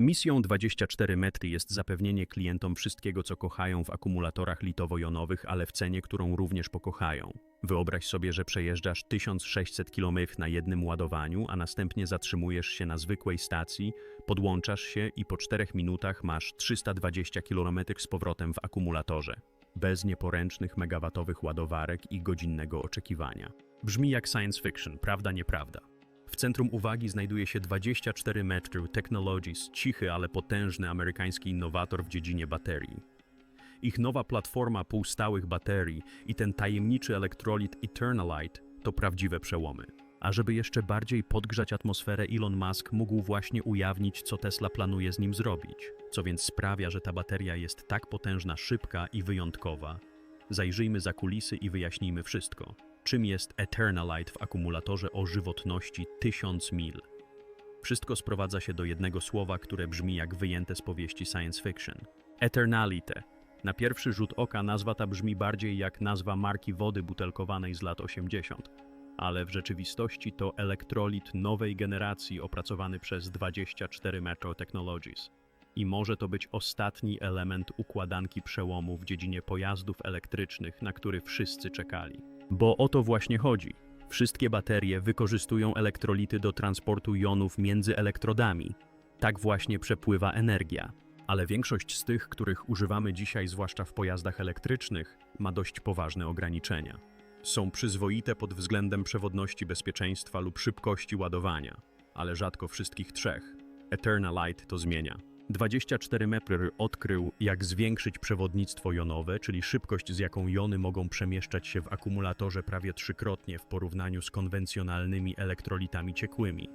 Misją 24 metry jest zapewnienie klientom wszystkiego, co kochają w akumulatorach litowo-jonowych, ale w cenie, którą również pokochają. Wyobraź sobie, że przejeżdżasz 1600 km na jednym ładowaniu, a następnie zatrzymujesz się na zwykłej stacji, podłączasz się i po 4 minutach masz 320 km z powrotem w akumulatorze. Bez nieporęcznych megawatowych ładowarek i godzinnego oczekiwania. Brzmi jak science fiction, prawda, nieprawda? Centrum uwagi znajduje się 24 Metro Technologies, cichy, ale potężny amerykański innowator w dziedzinie baterii. Ich nowa platforma półstałych baterii i ten tajemniczy elektrolit Eternalite to prawdziwe przełomy. A żeby jeszcze bardziej podgrzać atmosferę, Elon Musk mógł właśnie ujawnić, co Tesla planuje z nim zrobić. Co więc sprawia, że ta bateria jest tak potężna, szybka i wyjątkowa. Zajrzyjmy za kulisy i wyjaśnijmy wszystko. Czym jest Eternalite w akumulatorze o żywotności 1000 mil? Wszystko sprowadza się do jednego słowa, które brzmi jak wyjęte z powieści science fiction. Eternalite. Na pierwszy rzut oka nazwa ta brzmi bardziej jak nazwa marki wody butelkowanej z lat 80. Ale w rzeczywistości to elektrolit nowej generacji opracowany przez 24 Metro Technologies. I może to być ostatni element układanki przełomu w dziedzinie pojazdów elektrycznych, na który wszyscy czekali. Bo o to właśnie chodzi. Wszystkie baterie wykorzystują elektrolity do transportu jonów między elektrodami. Tak właśnie przepływa energia. Ale większość z tych, których używamy dzisiaj, zwłaszcza w pojazdach elektrycznych, ma dość poważne ograniczenia. Są przyzwoite pod względem przewodności bezpieczeństwa lub szybkości ładowania, ale rzadko wszystkich trzech. Eternalite to zmienia. 24 metry odkrył, jak zwiększyć przewodnictwo jonowe, czyli szybkość, z jaką jony mogą przemieszczać się w akumulatorze prawie trzykrotnie w porównaniu z konwencjonalnymi elektrolitami ciekłymi.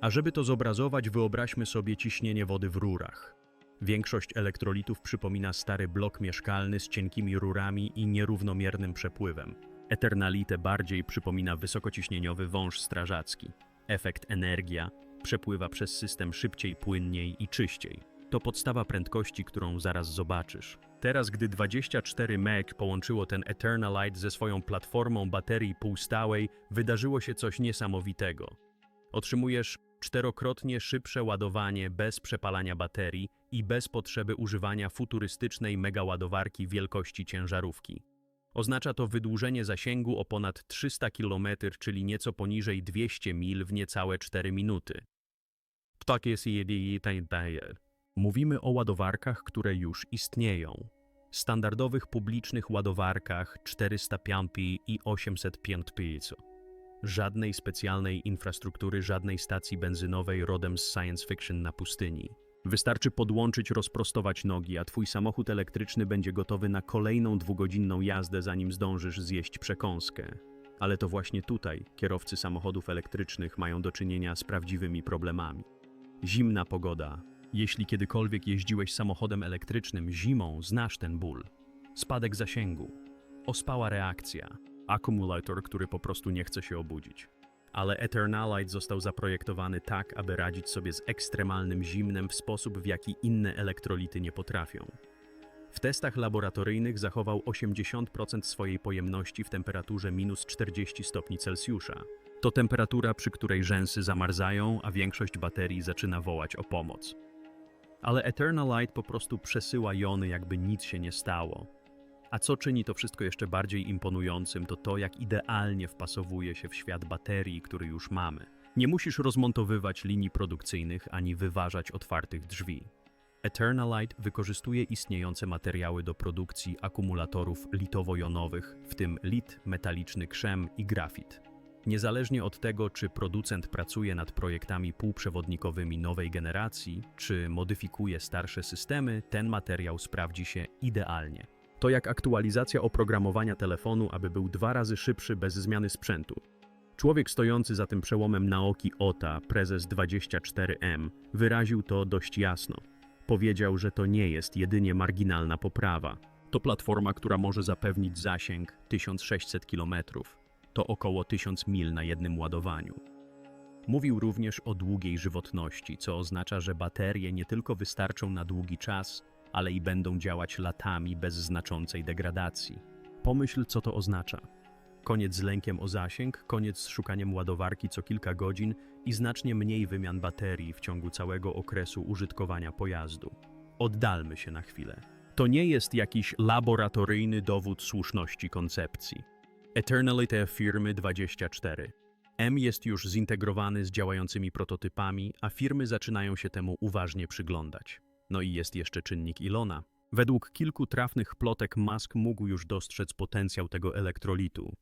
A żeby to zobrazować, wyobraźmy sobie ciśnienie wody w rurach. Większość elektrolitów przypomina stary blok mieszkalny z cienkimi rurami i nierównomiernym przepływem. Eternalite bardziej przypomina wysokociśnieniowy wąż strażacki. Efekt energia przepływa przez system szybciej, płynniej i czyściej. To podstawa prędkości, którą zaraz zobaczysz. Teraz, gdy 24 MEG połączyło ten Eternalite ze swoją platformą baterii półstałej, wydarzyło się coś niesamowitego. Otrzymujesz czterokrotnie szybsze ładowanie bez przepalania baterii i bez potrzeby używania futurystycznej megaładowarki wielkości ciężarówki. Oznacza to wydłużenie zasięgu o ponad 300 km, czyli nieco poniżej 200 mil w niecałe 4 minuty. Takie jest daje. Mówimy o ładowarkach, które już istnieją. Standardowych publicznych ładowarkach 405 i 805 Żadnej specjalnej infrastruktury, żadnej stacji benzynowej rodem z science fiction na pustyni. Wystarczy podłączyć, rozprostować nogi, a twój samochód elektryczny będzie gotowy na kolejną dwugodzinną jazdę, zanim zdążysz zjeść przekąskę. Ale to właśnie tutaj kierowcy samochodów elektrycznych mają do czynienia z prawdziwymi problemami. Zimna pogoda. Jeśli kiedykolwiek jeździłeś samochodem elektrycznym zimą, znasz ten ból. Spadek zasięgu. Ospała reakcja. Akumulator, który po prostu nie chce się obudzić ale Eternalite został zaprojektowany tak, aby radzić sobie z ekstremalnym zimnem w sposób, w jaki inne elektrolity nie potrafią. W testach laboratoryjnych zachował 80% swojej pojemności w temperaturze minus 40 stopni Celsjusza. To temperatura, przy której rzęsy zamarzają, a większość baterii zaczyna wołać o pomoc. Ale Eternalite po prostu przesyła jony, jakby nic się nie stało. A co czyni to wszystko jeszcze bardziej imponującym, to to, jak idealnie wpasowuje się w świat baterii, który już mamy. Nie musisz rozmontowywać linii produkcyjnych ani wyważać otwartych drzwi. Eternalite wykorzystuje istniejące materiały do produkcji akumulatorów litowo-jonowych, w tym lit, metaliczny krzem i grafit. Niezależnie od tego, czy producent pracuje nad projektami półprzewodnikowymi nowej generacji, czy modyfikuje starsze systemy, ten materiał sprawdzi się idealnie. To jak aktualizacja oprogramowania telefonu, aby był dwa razy szybszy bez zmiany sprzętu. Człowiek stojący za tym przełomem Naoki Ota, prezes 24M, wyraził to dość jasno. Powiedział, że to nie jest jedynie marginalna poprawa. To platforma, która może zapewnić zasięg 1600 km. To około 1000 mil na jednym ładowaniu. Mówił również o długiej żywotności, co oznacza, że baterie nie tylko wystarczą na długi czas, ale i będą działać latami bez znaczącej degradacji. Pomyśl, co to oznacza. Koniec z lękiem o zasięg, koniec z szukaniem ładowarki co kilka godzin i znacznie mniej wymian baterii w ciągu całego okresu użytkowania pojazdu. Oddalmy się na chwilę. To nie jest jakiś laboratoryjny dowód słuszności koncepcji. Eternality firmy 24. M jest już zintegrowany z działającymi prototypami, a firmy zaczynają się temu uważnie przyglądać. No i jest jeszcze czynnik Ilona. Według kilku trafnych plotek Musk mógł już dostrzec potencjał tego elektrolitu.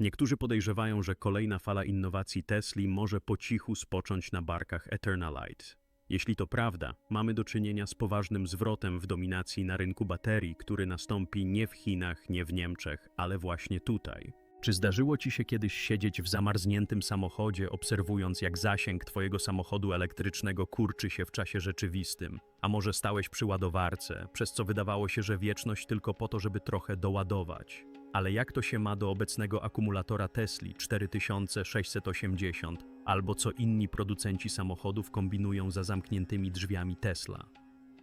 Niektórzy podejrzewają, że kolejna fala innowacji Tesli może po cichu spocząć na barkach Eternalite. Jeśli to prawda, mamy do czynienia z poważnym zwrotem w dominacji na rynku baterii, który nastąpi nie w Chinach, nie w Niemczech, ale właśnie tutaj. Czy zdarzyło ci się kiedyś siedzieć w zamarzniętym samochodzie, obserwując jak zasięg twojego samochodu elektrycznego kurczy się w czasie rzeczywistym? A może stałeś przy ładowarce, przez co wydawało się, że wieczność tylko po to, żeby trochę doładować? Ale jak to się ma do obecnego akumulatora Tesli 4680, albo co inni producenci samochodów kombinują za zamkniętymi drzwiami Tesla?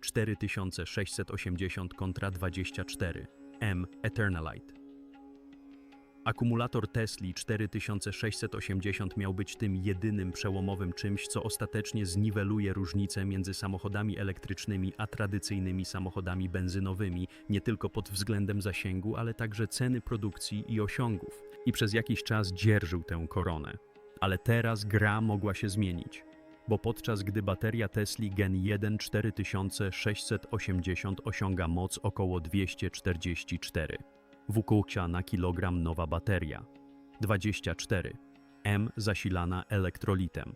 4680 kontra 24 M Eternalite. Akumulator Tesli 4680 miał być tym jedynym przełomowym czymś, co ostatecznie zniweluje różnicę między samochodami elektrycznymi a tradycyjnymi samochodami benzynowymi, nie tylko pod względem zasięgu, ale także ceny produkcji i osiągów. I przez jakiś czas dzierżył tę koronę. Ale teraz gra mogła się zmienić. Bo podczas gdy bateria Tesli Gen 1 4680 osiąga moc około 244 WKUCia na kilogram nowa bateria. 24. M zasilana elektrolitem.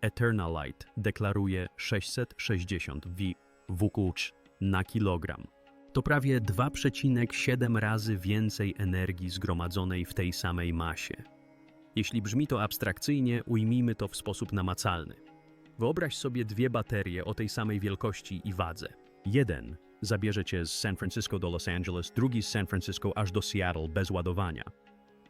Eternalite deklaruje 660 W WKUC na kilogram. To prawie 2,7 razy więcej energii zgromadzonej w tej samej masie. Jeśli brzmi to abstrakcyjnie, ujmijmy to w sposób namacalny. Wyobraź sobie dwie baterie o tej samej wielkości i wadze. Jeden zabierze cię z San Francisco do Los Angeles, drugi z San Francisco aż do Seattle bez ładowania.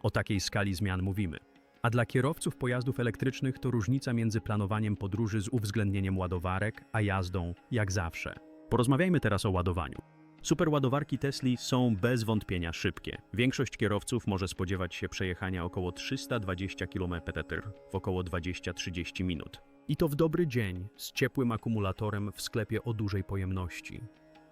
O takiej skali zmian mówimy. A dla kierowców pojazdów elektrycznych to różnica między planowaniem podróży z uwzględnieniem ładowarek, a jazdą jak zawsze. Porozmawiajmy teraz o ładowaniu. Superładowarki Tesli są bez wątpienia szybkie. Większość kierowców może spodziewać się przejechania około 320 km w około 20-30 minut. I to w dobry dzień, z ciepłym akumulatorem w sklepie o dużej pojemności.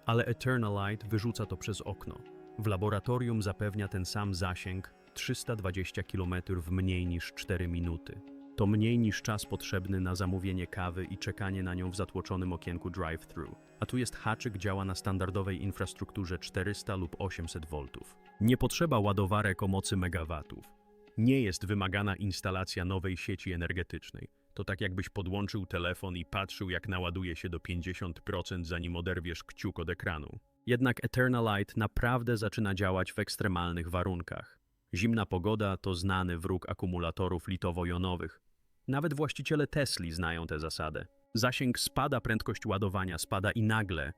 Ale Eternalite wyrzuca to przez okno. W laboratorium zapewnia ten sam zasięg 320 km w mniej niż 4 minuty. To mniej niż czas potrzebny na zamówienie kawy i czekanie na nią w zatłoczonym okienku drive-thru. A tu jest haczyk działa na standardowej infrastrukturze 400 lub 800 V. Nie potrzeba ładowarek o mocy megawatów. Nie jest wymagana instalacja nowej sieci energetycznej. To tak jakbyś podłączył telefon i patrzył jak naładuje się do 50% zanim oderwiesz kciuk od ekranu. Jednak Eternalite naprawdę zaczyna działać w ekstremalnych warunkach. Zimna pogoda to znany wróg akumulatorów litowo-jonowych. Nawet właściciele Tesli znają tę zasadę. Zasięg spada, prędkość ładowania spada i nagle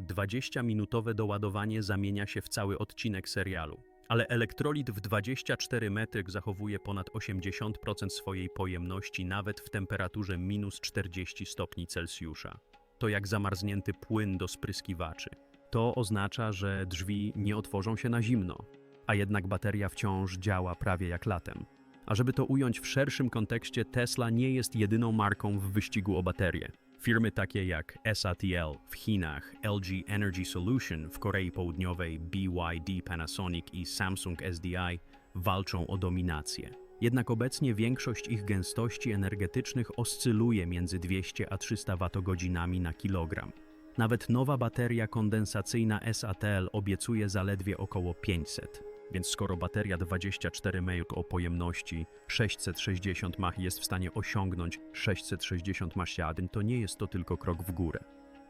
20-minutowe doładowanie zamienia się w cały odcinek serialu. Ale elektrolit w 24 metry zachowuje ponad 80% swojej pojemności nawet w temperaturze minus 40 stopni Celsjusza. To jak zamarznięty płyn do spryskiwaczy. To oznacza, że drzwi nie otworzą się na zimno, a jednak bateria wciąż działa prawie jak latem. A żeby to ująć w szerszym kontekście, Tesla nie jest jedyną marką w wyścigu o baterie. Firmy takie jak SATL w Chinach, LG Energy Solution w Korei Południowej, BYD Panasonic i Samsung SDI walczą o dominację. Jednak obecnie większość ich gęstości energetycznych oscyluje między 200 a 300 Wh na kilogram. Nawet nowa bateria kondensacyjna SATL obiecuje zaledwie około 500. Więc skoro bateria 24 mAh o pojemności 660 mAh jest w stanie osiągnąć 660 mAh, to nie jest to tylko krok w górę.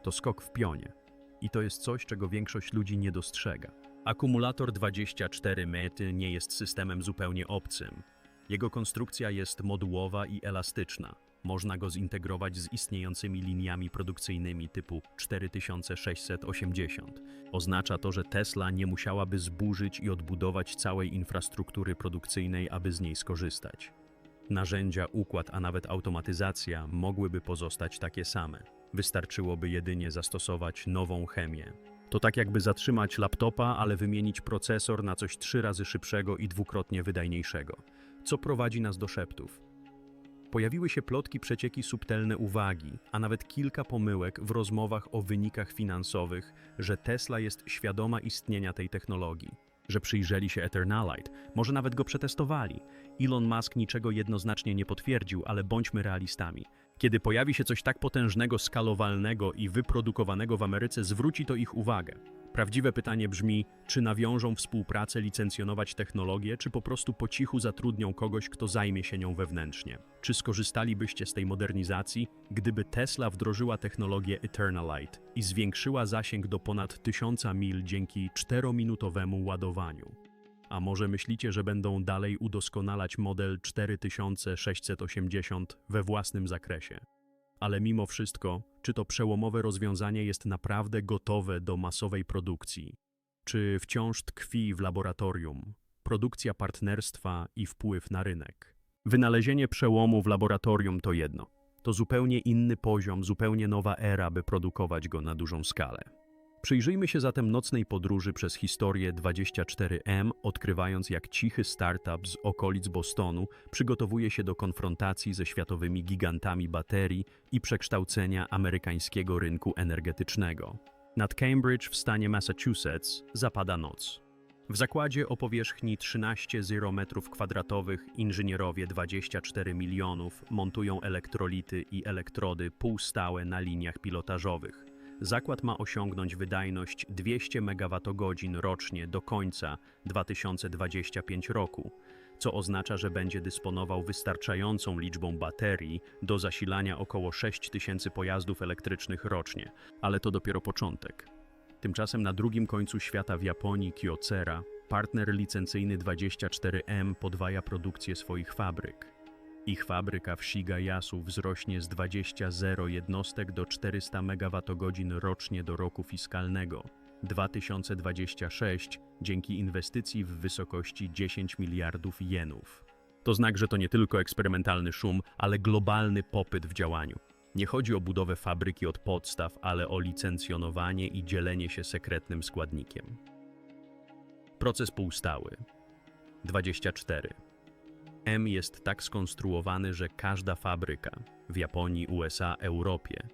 To skok w pionie. I to jest coś, czego większość ludzi nie dostrzega. Akumulator 24 mety nie jest systemem zupełnie obcym. Jego konstrukcja jest modułowa i elastyczna. Można go zintegrować z istniejącymi liniami produkcyjnymi typu 4680. Oznacza to, że Tesla nie musiałaby zburzyć i odbudować całej infrastruktury produkcyjnej, aby z niej skorzystać. Narzędzia, układ, a nawet automatyzacja mogłyby pozostać takie same. Wystarczyłoby jedynie zastosować nową chemię. To tak jakby zatrzymać laptopa, ale wymienić procesor na coś trzy razy szybszego i dwukrotnie wydajniejszego, co prowadzi nas do szeptów. Pojawiły się plotki, przecieki, subtelne uwagi, a nawet kilka pomyłek w rozmowach o wynikach finansowych, że Tesla jest świadoma istnienia tej technologii, że przyjrzeli się Eternalite, może nawet go przetestowali. Elon Musk niczego jednoznacznie nie potwierdził, ale bądźmy realistami. Kiedy pojawi się coś tak potężnego, skalowalnego i wyprodukowanego w Ameryce, zwróci to ich uwagę. Prawdziwe pytanie brzmi, czy nawiążą współpracę, licencjonować technologię, czy po prostu po cichu zatrudnią kogoś, kto zajmie się nią wewnętrznie? Czy skorzystalibyście z tej modernizacji, gdyby Tesla wdrożyła technologię Eternalite i zwiększyła zasięg do ponad 1000 mil dzięki 4-minutowemu ładowaniu? A może myślicie, że będą dalej udoskonalać model 4680 we własnym zakresie? Ale mimo wszystko, czy to przełomowe rozwiązanie jest naprawdę gotowe do masowej produkcji? Czy wciąż tkwi w laboratorium? Produkcja partnerstwa i wpływ na rynek. Wynalezienie przełomu w laboratorium to jedno. To zupełnie inny poziom, zupełnie nowa era, by produkować go na dużą skalę. Przyjrzyjmy się zatem nocnej podróży przez historię 24M, odkrywając jak cichy startup z okolic Bostonu przygotowuje się do konfrontacji ze światowymi gigantami baterii i przekształcenia amerykańskiego rynku energetycznego. Nad Cambridge w stanie Massachusetts zapada noc. W zakładzie o powierzchni 13 metrów kwadratowych inżynierowie 24 milionów montują elektrolity i elektrody półstałe na liniach pilotażowych. Zakład ma osiągnąć wydajność 200 MWh rocznie do końca 2025 roku, co oznacza, że będzie dysponował wystarczającą liczbą baterii do zasilania około 6000 pojazdów elektrycznych rocznie, ale to dopiero początek. Tymczasem na drugim końcu świata w Japonii Kyocera, partner licencyjny 24M podwaja produkcję swoich fabryk. Ich fabryka w Shigayasu wzrośnie z 20,0 jednostek do 400 MWh rocznie do roku fiskalnego 2026 dzięki inwestycji w wysokości 10 miliardów jenów. To znak, że to nie tylko eksperymentalny szum, ale globalny popyt w działaniu. Nie chodzi o budowę fabryki od podstaw, ale o licencjonowanie i dzielenie się sekretnym składnikiem. Proces półstały 24. M jest tak skonstruowany, że każda fabryka w Japonii, USA, Europie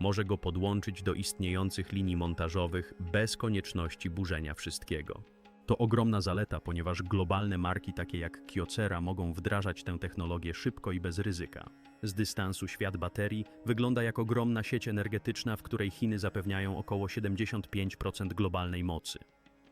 może go podłączyć do istniejących linii montażowych bez konieczności burzenia wszystkiego. To ogromna zaleta, ponieważ globalne marki takie jak Kyocera mogą wdrażać tę technologię szybko i bez ryzyka. Z dystansu świat baterii wygląda jak ogromna sieć energetyczna, w której Chiny zapewniają około 75% globalnej mocy.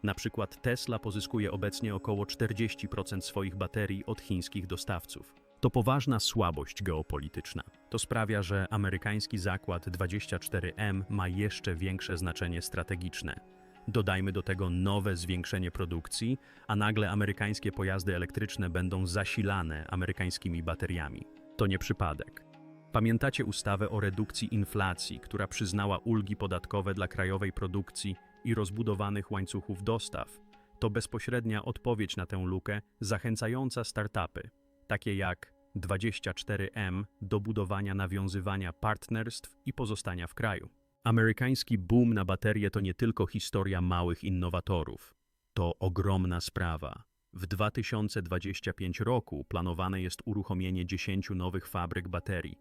Na przykład Tesla pozyskuje obecnie około 40% swoich baterii od chińskich dostawców. To poważna słabość geopolityczna. To sprawia, że amerykański zakład 24M ma jeszcze większe znaczenie strategiczne. Dodajmy do tego nowe zwiększenie produkcji, a nagle amerykańskie pojazdy elektryczne będą zasilane amerykańskimi bateriami. To nie przypadek. Pamiętacie ustawę o redukcji inflacji, która przyznała ulgi podatkowe dla krajowej produkcji i rozbudowanych łańcuchów dostaw? To bezpośrednia odpowiedź na tę lukę, zachęcająca startupy, takie jak 24M, do budowania nawiązywania partnerstw i pozostania w kraju. Amerykański boom na baterie to nie tylko historia małych innowatorów. To ogromna sprawa. W 2025 roku planowane jest uruchomienie 10 nowych fabryk baterii.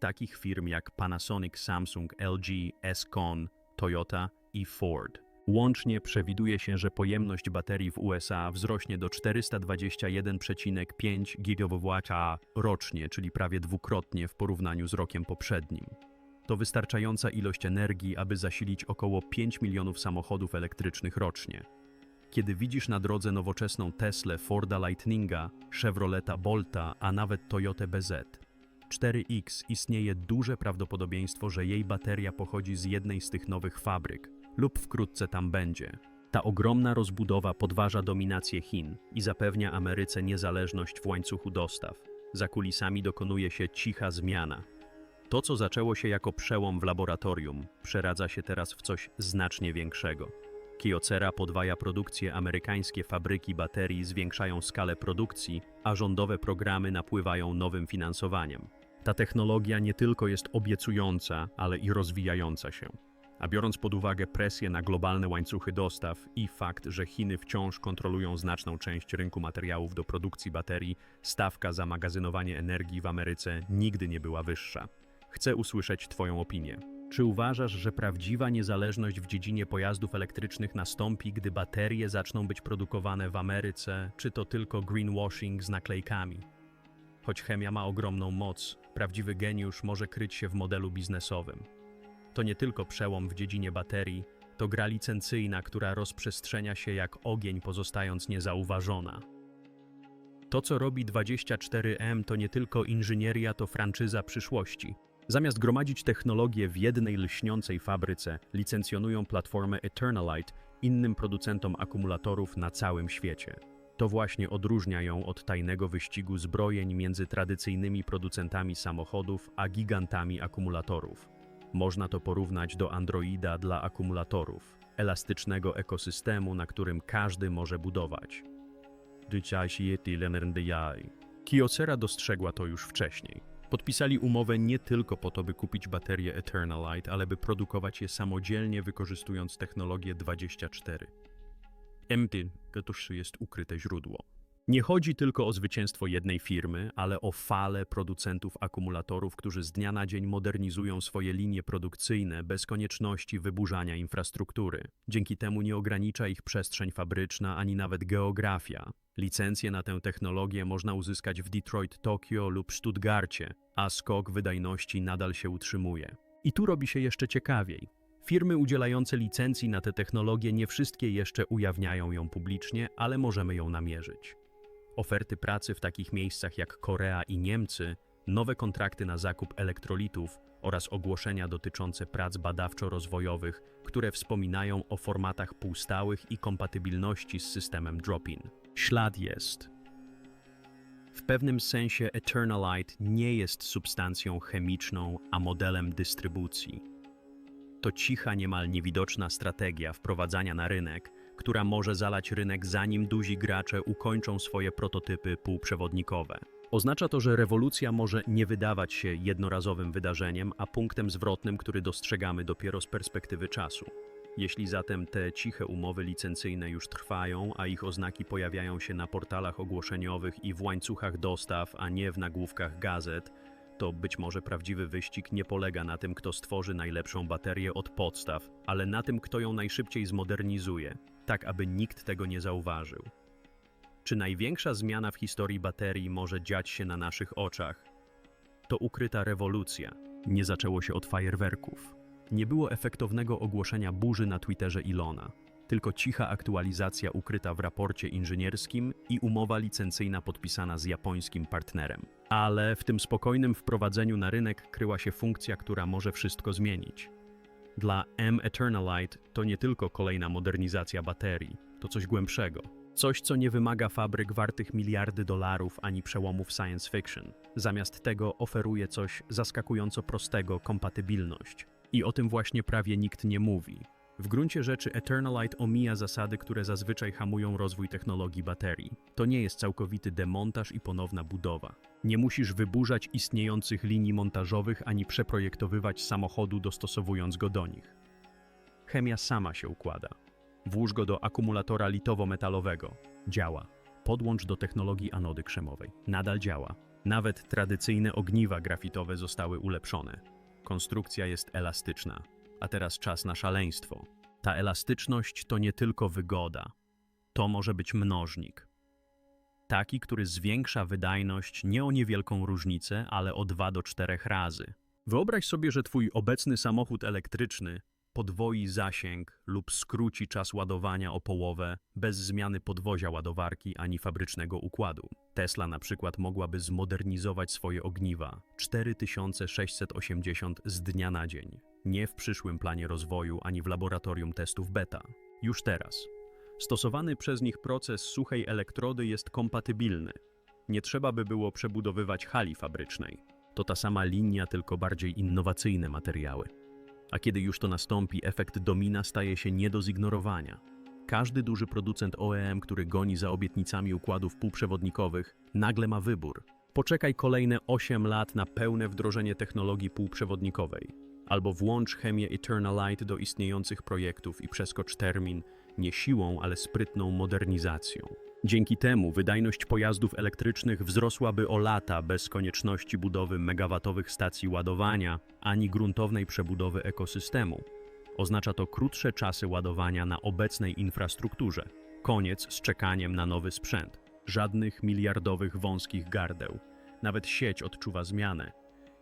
Takich firm jak Panasonic, Samsung, LG, S-Con, Toyota i Ford. Łącznie przewiduje się, że pojemność baterii w USA wzrośnie do 421,5 GWh rocznie, czyli prawie dwukrotnie w porównaniu z rokiem poprzednim. To wystarczająca ilość energii, aby zasilić około 5 milionów samochodów elektrycznych rocznie. Kiedy widzisz na drodze nowoczesną Teslę, Forda Lightninga, Chevroleta Bolta, a nawet Toyota BZ, 4X istnieje duże prawdopodobieństwo, że jej bateria pochodzi z jednej z tych nowych fabryk lub wkrótce tam będzie. Ta ogromna rozbudowa podważa dominację Chin i zapewnia Ameryce niezależność w łańcuchu dostaw. Za kulisami dokonuje się cicha zmiana. To, co zaczęło się jako przełom w laboratorium, przeradza się teraz w coś znacznie większego. Kyocera podwaja produkcję, amerykańskie fabryki baterii zwiększają skalę produkcji, a rządowe programy napływają nowym finansowaniem. Ta technologia nie tylko jest obiecująca, ale i rozwijająca się. A biorąc pod uwagę presję na globalne łańcuchy dostaw i fakt, że Chiny wciąż kontrolują znaczną część rynku materiałów do produkcji baterii, stawka za magazynowanie energii w Ameryce nigdy nie była wyższa. Chcę usłyszeć Twoją opinię. Czy uważasz, że prawdziwa niezależność w dziedzinie pojazdów elektrycznych nastąpi, gdy baterie zaczną być produkowane w Ameryce, czy to tylko greenwashing z naklejkami? Choć chemia ma ogromną moc, prawdziwy geniusz może kryć się w modelu biznesowym. To nie tylko przełom w dziedzinie baterii, to gra licencyjna, która rozprzestrzenia się jak ogień, pozostając niezauważona. To, co robi 24M, to nie tylko inżynieria, to franczyza przyszłości. Zamiast gromadzić technologię w jednej lśniącej fabryce, licencjonują platformę Eternalite innym producentom akumulatorów na całym świecie. To właśnie odróżnia ją od tajnego wyścigu zbrojeń między tradycyjnymi producentami samochodów a gigantami akumulatorów. Można to porównać do Androida dla akumulatorów, elastycznego ekosystemu, na którym każdy może budować. Kyocera dostrzegła to już wcześniej. Podpisali umowę nie tylko po to, by kupić baterie Eternalite, ale by produkować je samodzielnie, wykorzystując technologię 24. MT to jest ukryte źródło. Nie chodzi tylko o zwycięstwo jednej firmy, ale o falę producentów akumulatorów, którzy z dnia na dzień modernizują swoje linie produkcyjne bez konieczności wyburzania infrastruktury. Dzięki temu nie ogranicza ich przestrzeń fabryczna ani nawet geografia. Licencje na tę technologię można uzyskać w Detroit, Tokio lub Stuttgarcie, a skok wydajności nadal się utrzymuje. I tu robi się jeszcze ciekawiej. Firmy udzielające licencji na tę technologię nie wszystkie jeszcze ujawniają ją publicznie, ale możemy ją namierzyć. Oferty pracy w takich miejscach jak Korea i Niemcy, nowe kontrakty na zakup elektrolitów oraz ogłoszenia dotyczące prac badawczo-rozwojowych, które wspominają o formatach półstałych i kompatybilności z systemem drop-in. Ślad jest. W pewnym sensie Eternalite nie jest substancją chemiczną, a modelem dystrybucji. To cicha, niemal niewidoczna strategia wprowadzania na rynek, która może zalać rynek zanim duzi gracze ukończą swoje prototypy półprzewodnikowe. Oznacza to, że rewolucja może nie wydawać się jednorazowym wydarzeniem, a punktem zwrotnym, który dostrzegamy dopiero z perspektywy czasu. Jeśli zatem te ciche umowy licencyjne już trwają, a ich oznaki pojawiają się na portalach ogłoszeniowych i w łańcuchach dostaw, a nie w nagłówkach gazet, to być może prawdziwy wyścig nie polega na tym, kto stworzy najlepszą baterię od podstaw, ale na tym, kto ją najszybciej zmodernizuje, tak aby nikt tego nie zauważył. Czy największa zmiana w historii baterii może dziać się na naszych oczach? To ukryta rewolucja. Nie zaczęło się od fajerwerków. Nie było efektownego ogłoszenia burzy na Twitterze Ilona, tylko cicha aktualizacja ukryta w raporcie inżynierskim i umowa licencyjna podpisana z japońskim partnerem. Ale w tym spokojnym wprowadzeniu na rynek kryła się funkcja, która może wszystko zmienić. Dla M Eternalite to nie tylko kolejna modernizacja baterii, to coś głębszego. Coś, co nie wymaga fabryk wartych miliardy dolarów ani przełomów science fiction. Zamiast tego oferuje coś zaskakująco prostego kompatybilność. I o tym właśnie prawie nikt nie mówi. W gruncie rzeczy Eternalite omija zasady, które zazwyczaj hamują rozwój technologii baterii. To nie jest całkowity demontaż i ponowna budowa. Nie musisz wyburzać istniejących linii montażowych ani przeprojektowywać samochodu dostosowując go do nich. Chemia sama się układa. Włóż go do akumulatora litowo-metalowego. Działa. Podłącz do technologii anody krzemowej. Nadal działa. Nawet tradycyjne ogniwa grafitowe zostały ulepszone. Konstrukcja jest elastyczna. A teraz czas na szaleństwo. Ta elastyczność to nie tylko wygoda. To może być mnożnik. Taki, który zwiększa wydajność nie o niewielką różnicę, ale o 2 do 4 razy. Wyobraź sobie, że twój obecny samochód elektryczny podwoi zasięg lub skróci czas ładowania o połowę bez zmiany podwozia ładowarki ani fabrycznego układu. Tesla na przykład mogłaby zmodernizować swoje ogniwa 4680 z dnia na dzień. Nie w przyszłym planie rozwoju ani w laboratorium testów beta. Już teraz. Stosowany przez nich proces suchej elektrody jest kompatybilny. Nie trzeba by było przebudowywać hali fabrycznej. To ta sama linia, tylko bardziej innowacyjne materiały. A kiedy już to nastąpi, efekt domina staje się nie do zignorowania. Każdy duży producent OEM, który goni za obietnicami układów półprzewodnikowych, nagle ma wybór. Poczekaj kolejne 8 lat na pełne wdrożenie technologii półprzewodnikowej, Albo włącz chemię Eternalite do istniejących projektów i przeskocz termin nie siłą, ale sprytną modernizacją. Dzięki temu wydajność pojazdów elektrycznych wzrosłaby o lata bez konieczności budowy megawatowych stacji ładowania ani gruntownej przebudowy ekosystemu. Oznacza to krótsze czasy ładowania na obecnej infrastrukturze. Koniec z czekaniem na nowy sprzęt. Żadnych miliardowych wąskich gardeł. Nawet sieć odczuwa zmianę.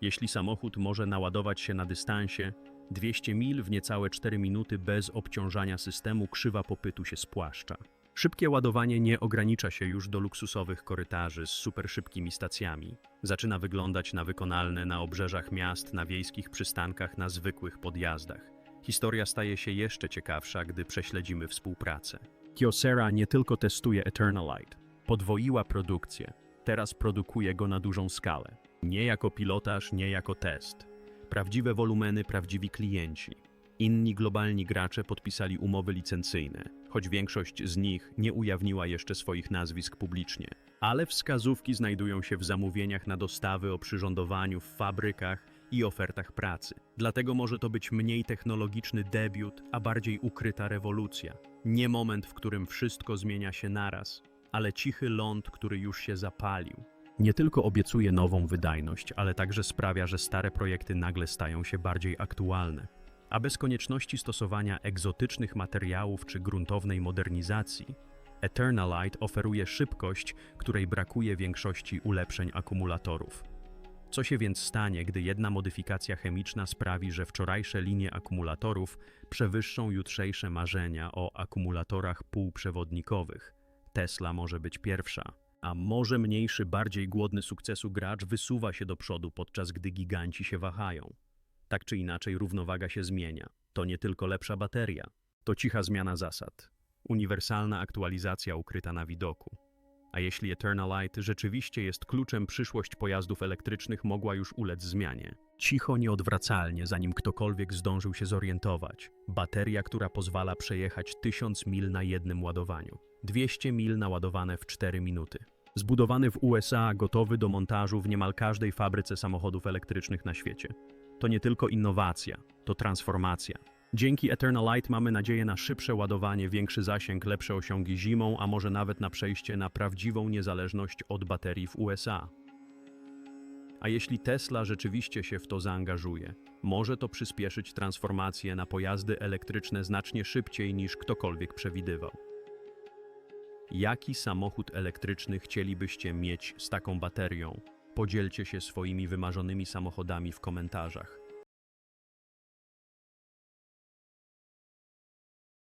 Jeśli samochód może naładować się na dystansie 200 mil w niecałe 4 minuty bez obciążania systemu, krzywa popytu się spłaszcza. Szybkie ładowanie nie ogranicza się już do luksusowych korytarzy z superszybkimi stacjami. Zaczyna wyglądać na wykonalne na obrzeżach miast, na wiejskich przystankach, na zwykłych podjazdach. Historia staje się jeszcze ciekawsza, gdy prześledzimy współpracę. Kyocera nie tylko testuje Eternalite, podwoiła produkcję. Teraz produkuje go na dużą skalę. Nie jako pilotaż, nie jako test. Prawdziwe wolumeny, prawdziwi klienci. Inni globalni gracze podpisali umowy licencyjne, choć większość z nich nie ujawniła jeszcze swoich nazwisk publicznie. Ale wskazówki znajdują się w zamówieniach na dostawy o przyrządowaniu w fabrykach i ofertach pracy. Dlatego może to być mniej technologiczny debiut, a bardziej ukryta rewolucja. Nie moment, w którym wszystko zmienia się naraz, ale cichy ląd, który już się zapalił. Nie tylko obiecuje nową wydajność, ale także sprawia, że stare projekty nagle stają się bardziej aktualne. A bez konieczności stosowania egzotycznych materiałów czy gruntownej modernizacji, Eternalite oferuje szybkość, której brakuje większości ulepszeń akumulatorów. Co się więc stanie, gdy jedna modyfikacja chemiczna sprawi, że wczorajsze linie akumulatorów przewyższą jutrzejsze marzenia o akumulatorach półprzewodnikowych? Tesla może być pierwsza, a może mniejszy, bardziej głodny sukcesu gracz wysuwa się do przodu, podczas gdy giganci się wahają. Tak czy inaczej, równowaga się zmienia. To nie tylko lepsza bateria, to cicha zmiana zasad. Uniwersalna aktualizacja ukryta na widoku. A jeśli Eternalite rzeczywiście jest kluczem, przyszłość pojazdów elektrycznych mogła już ulec zmianie. Cicho, nieodwracalnie, zanim ktokolwiek zdążył się zorientować. Bateria, która pozwala przejechać 1000 mil na jednym ładowaniu. 200 mil naładowane w 4 minuty. Zbudowany w USA, gotowy do montażu w niemal każdej fabryce samochodów elektrycznych na świecie. To nie tylko innowacja, to transformacja. Dzięki Eternalite mamy nadzieję na szybsze ładowanie, większy zasięg, lepsze osiągi zimą, a może nawet na przejście na prawdziwą niezależność od baterii w USA. A jeśli Tesla rzeczywiście się w to zaangażuje, może to przyspieszyć transformację na pojazdy elektryczne znacznie szybciej niż ktokolwiek przewidywał. Jaki samochód elektryczny chcielibyście mieć z taką baterią? Podzielcie się swoimi wymarzonymi samochodami w komentarzach.